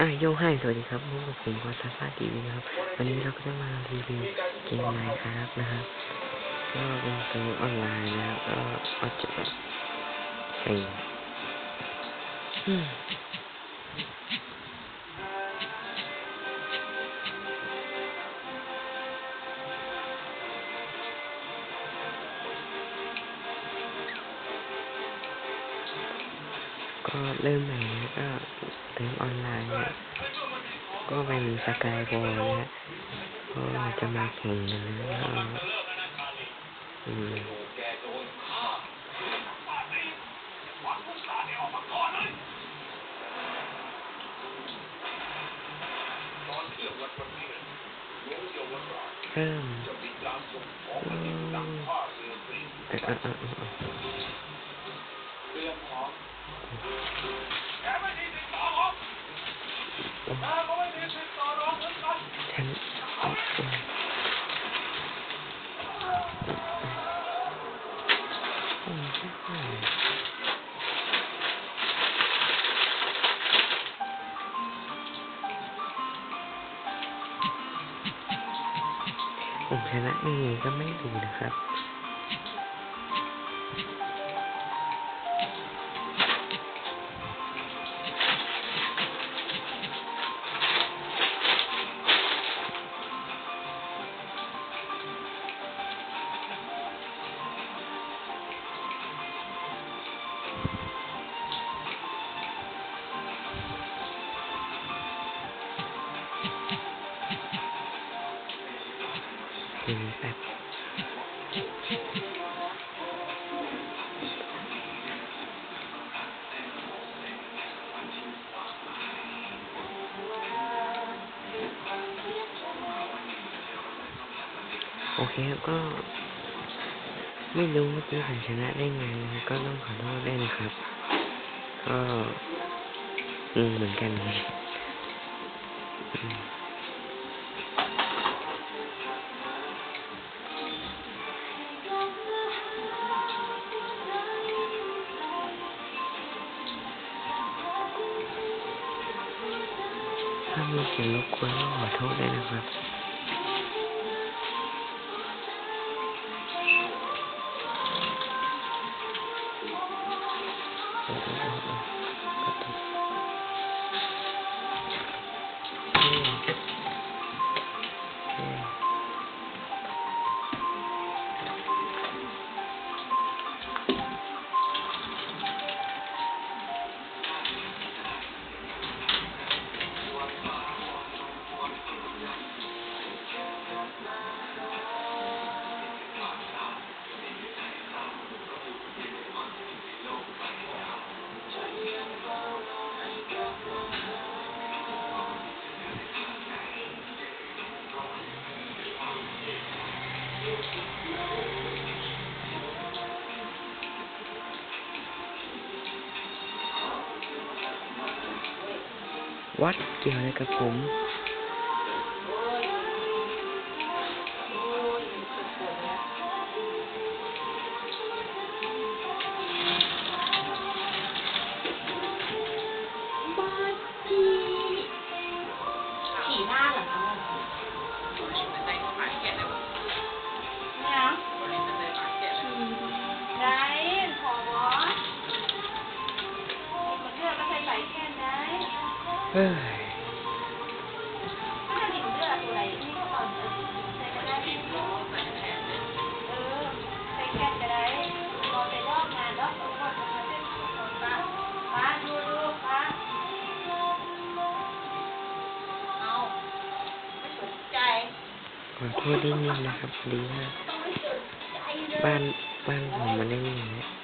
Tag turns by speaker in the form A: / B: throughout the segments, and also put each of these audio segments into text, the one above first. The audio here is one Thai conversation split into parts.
A: อะโยให้สวัสดีครับพบกับผมวัตซ่าทีวีนะครับ วันนี้เราก็จะมารีวิวเกมไมค์ครับนะครับก็เป็นเกมออนไลน์นะครับก็อาจจะแบบแข่ก็เริ่มใหม่นะ มออนไลน์นะก็เป็นสกายบอลนะฮะก็จะมาแข่งกันนะอืมเริ่มอืมเชนะยังไงก็ไม่รู้นะครับ ก็ ไม่รู้เมื่อกี้ผชนะได้ไงนะก็ต้องขอโทษด้วยนะครับ ก็อืมเหมือนกันถ้ามีเสียงรบกวนก็ขอโทษด้วยนะครับ วัดเกี่ยวอะไรกับผม
B: เส้นของป้าป้าดูดูป้าเอาไม่สนใจ
A: ขอโทษด้วยนะครับดีมาก
B: ต้องไม่สนใจเลย
A: บ้านบ้านผมมันได้นี่นะ
B: ใจ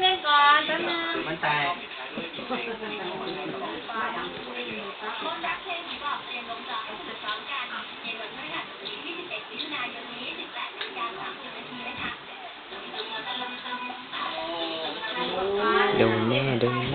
B: เล่น
C: ก่อนแป๊
D: บนึ
A: ง
D: มั
A: น
D: ตาย
B: โดนแน่ดน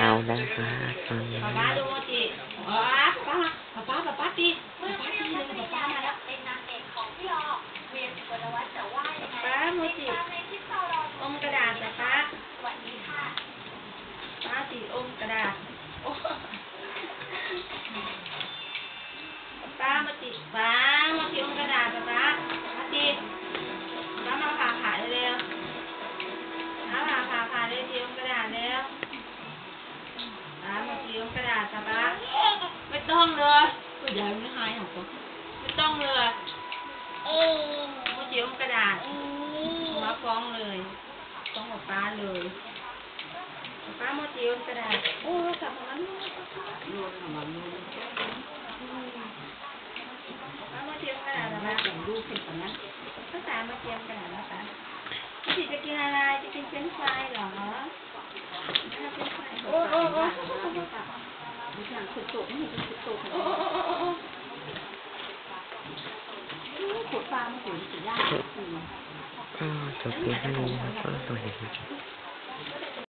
E: เอา
A: นะคะ
C: ฟัง ไม่ต้องเลย
A: โอ
C: อมือเจีย
A: กระดาษมาฟ้องเลยฟ้องกับป้าเลยป้ามืเจียกระดาษโอ้กลับมาแล้ว
E: ลูกกลันมาลู
A: ป้ามืเจียกระดาษนะ
E: ส่งลูกเป็นคนนะ
A: ภาษามาเจียกระดาษนะป้าพี่จะกินอะไรจะ
B: กินเฟรนช์ฟรายห
E: รอโอ้โอ้โอ้ไม่ใช่สุดโต๊ะไม่ใช่สุดโต๊ะ
A: ก็จบเพียงเท่านี้นะครับก็สวัสดีครั